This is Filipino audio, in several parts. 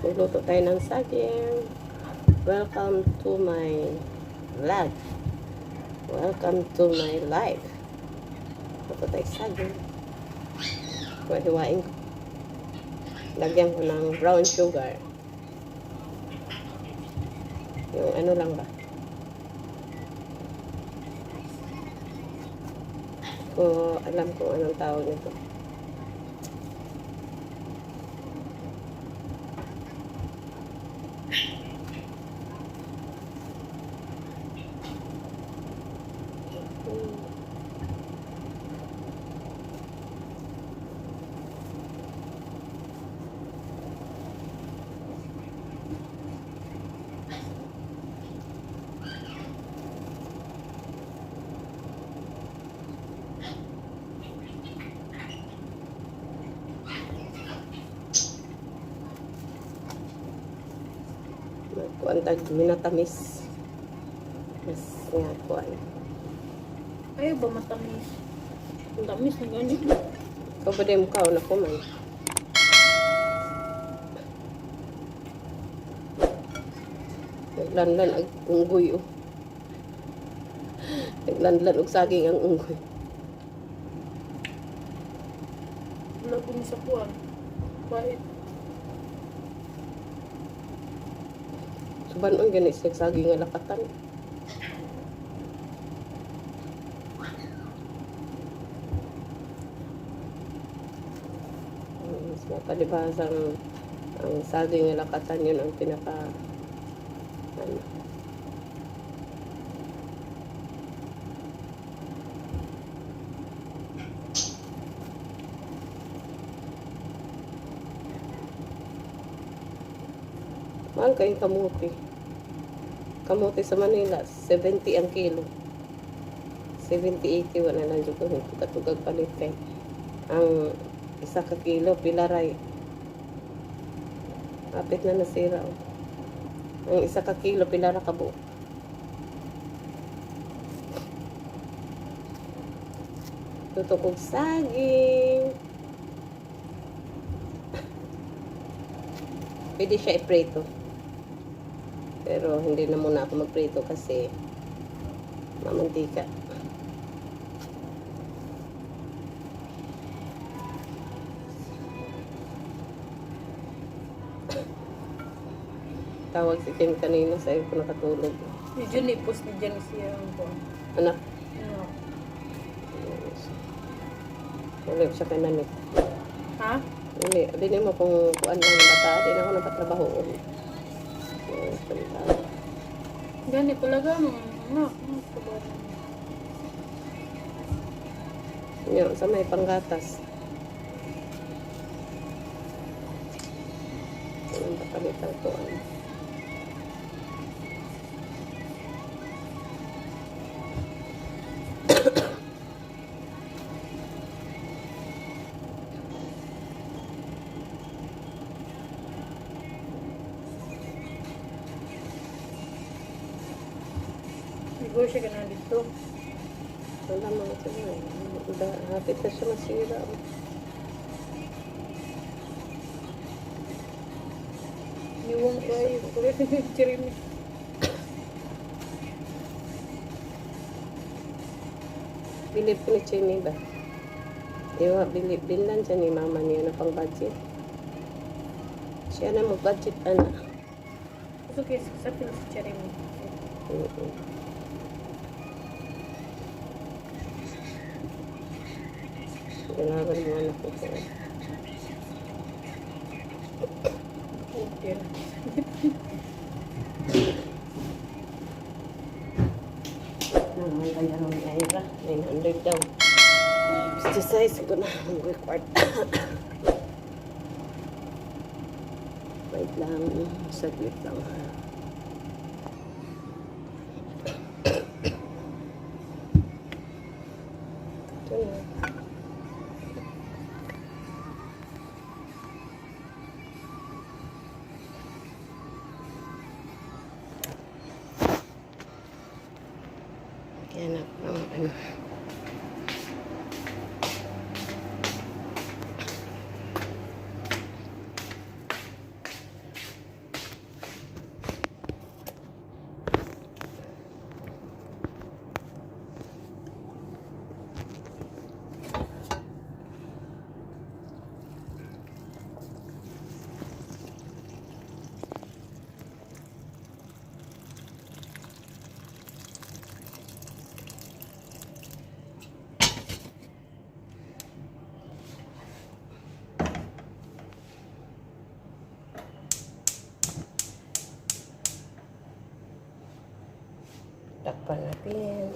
Nagluto tayo ng saging. Welcome to my vlog. Welcome to my life. Luto tayo saging. Hiwa-hiwain ko. Lagyan ko ng brown sugar. Yung ano lang ba? Ko alam kung anong tawag nito. Kuan tag minatamis. Mas nga kuan. Ayaw ba matamis? Ang tamis na ganyan. Ikaw ba din mukha na ko man? Naglanlan ang unggoy oh. Naglanlan og saging ang unggoy. Wala ko sa kuwan. Bakit? Suban on gani siya saging nga lakatan. Ang Mas mapalibhasang ang saging nga lakatan yun ang pinaka ano, Mahal kayong kamuti. Kamuti sa Manila, 70 ang kilo. 70-80 wala lang dyan kung katugag palit kay. Ang isa ka kilo, pilaray. Kapit na nasira. Oh. Ang isa ka kilo, pilara ka buo. Tutukog saging. Pwede siya iprito. Pero hindi na muna ako magprito kasi mamantika. Tawag si Kim kanina sa ko nakatulog. Medyo nipos ni Jan siya kuwan. Anak, Ano? ulit siya kay nanit. Ha? Hindi, di niya mo kung kuan lang yung bata. Di na ako nagpatrabaho. Gani talaga mo. Anak. ano ba? Yan, sa may panggatas. Ang papalitan ko. Ano. Negosyo ka na dito. Wala mga siya. Da- Hapit na siya masira. Iwan ko ay. Kulit ni Jeremy. Bilip ko ni Chini ba? Iwa, bilip din lang siya ni mama niya na pang budget. Siya na mag-budget, anak. Gusto kayo sa pila si Jeremy. Oo. Kailangan mo anak ko. Okay. Naman kaya nung Ira, 900 daw. Exercise ko na ang record. Wait lang, saglit lang ha. Ito 边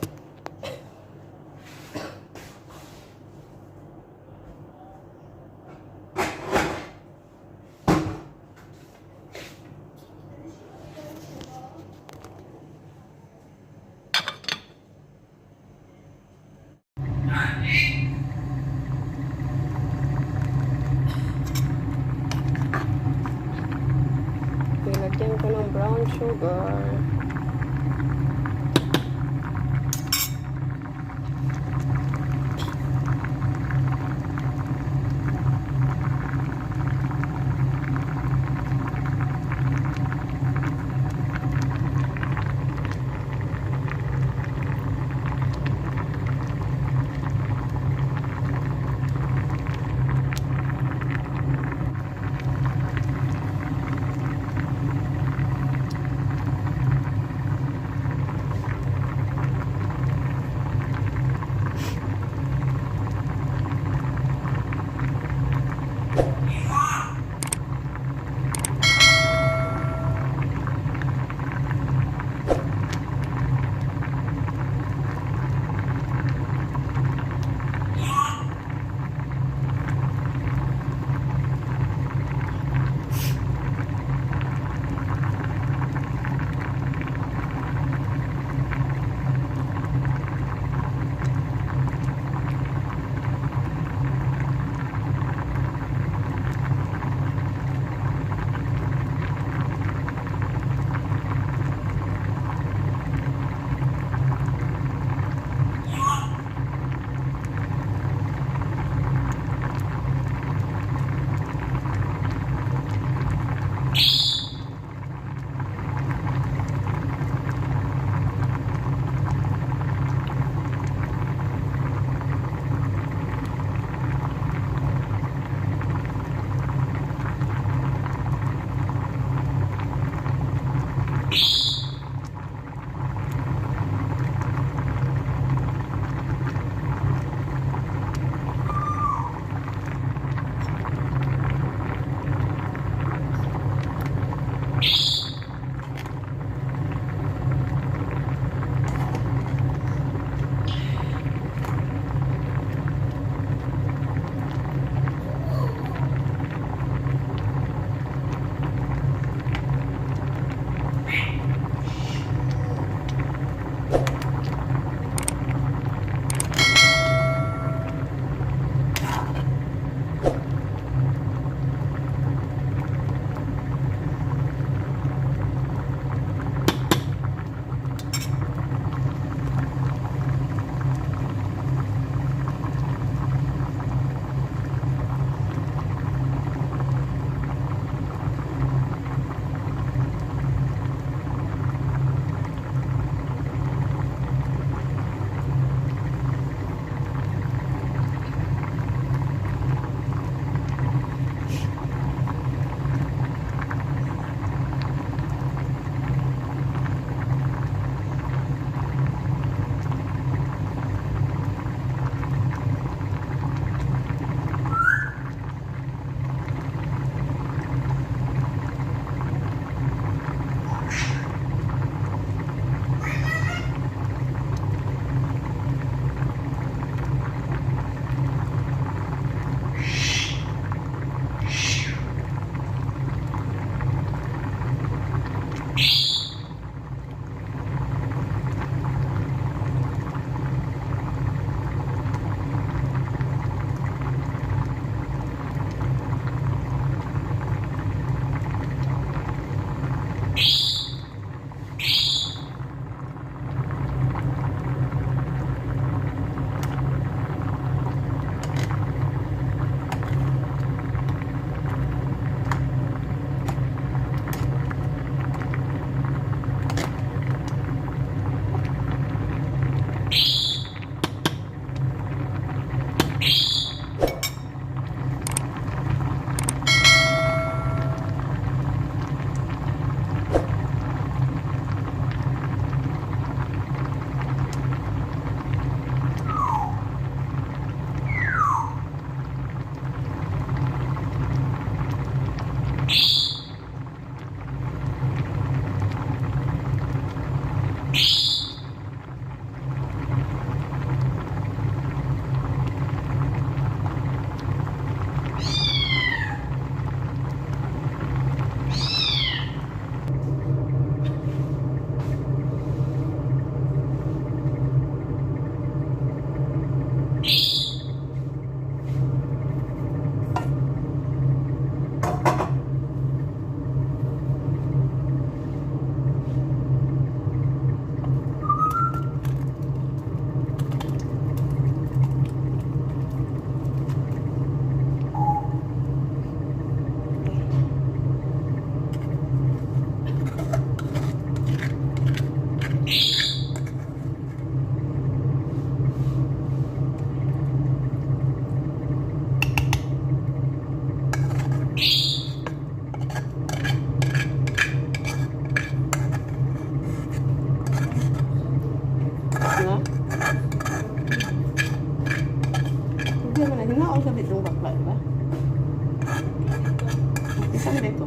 Isang dito.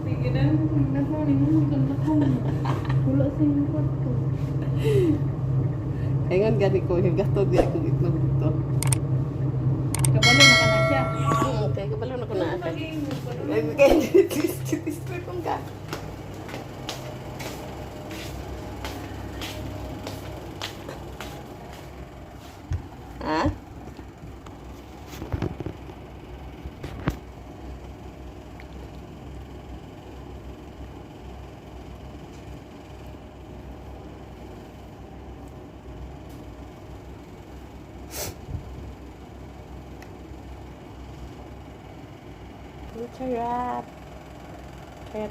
Sige na, nagmamali mo maganda ko. Wala sa yung kwarto. Ingon gani ko, gato di ako itlog dito. Kabalo na ka na siya. Kaya kabalo na ko na kaya distra kong ka. Ha? Ang sarap. Kaya